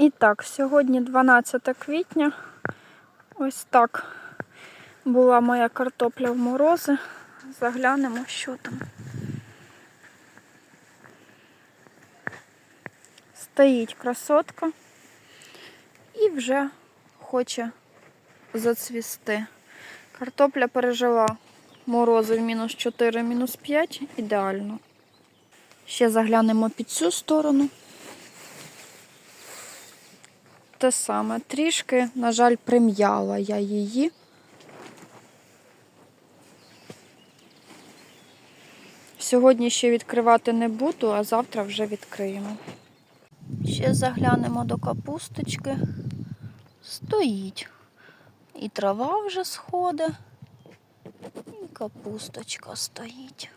І так, сьогодні 12 квітня. Ось так була моя картопля в морози. Заглянемо, що там. Стоїть красотка і вже хоче зацвісти. Картопля пережила морози в мінус 4, мінус 5. Ідеально. Ще заглянемо під цю сторону. Те саме, трішки, на жаль, прим'яла я її. Сьогодні ще відкривати не буду, а завтра вже відкриємо. Ще заглянемо до капусточки. Стоїть. І трава вже сходить, і капусточка стоїть.